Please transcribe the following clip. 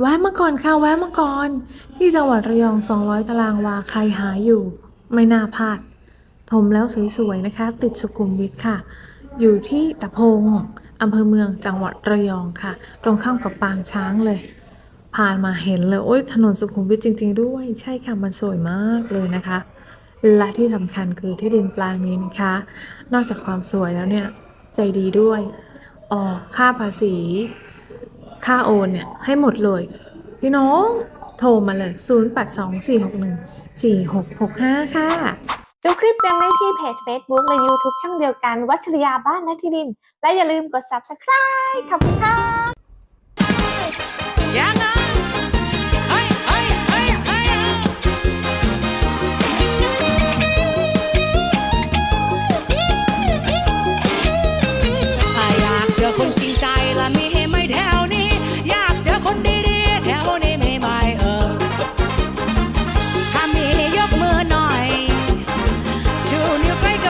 แวะมาก่อนค่ะแวะมาก่อน ที่จังหวัดระยอง 200 ตารางวาใครหาอยู่ ไม่น่าพลาดถมแล้วสวยๆนะคะ ติดสุขุมวิทค่ะ อยู่ที่ตะพงอำเภอเมืองจังหวัดระยองค่ะ ตรงข้ามกับปางช้างเลย ผ่านมาเห็นเลย โอ้ยถนนสุขุมวิทจริง ๆ ด้วย ใช่ค่ะ มันสวยมากเลยนะคะ และที่สำคัญคือที่ดินแปลงนี้นะคะ นอกจากความสวยแล้วเนี่ย ใจดีด้วย ออกค่าภาษี ค่าโอนเนี่ยให้หมดเลย พี่น้องโทรมาเลย 0824614665 ค่ะ ดูคลิปเต็มได้ที่เพจ Facebook และ YouTube ช่องเดียวกัน วัชริยาบ้านและที่ดิน และอย่าลืมกด Subscribe ขอบคุณค่ะ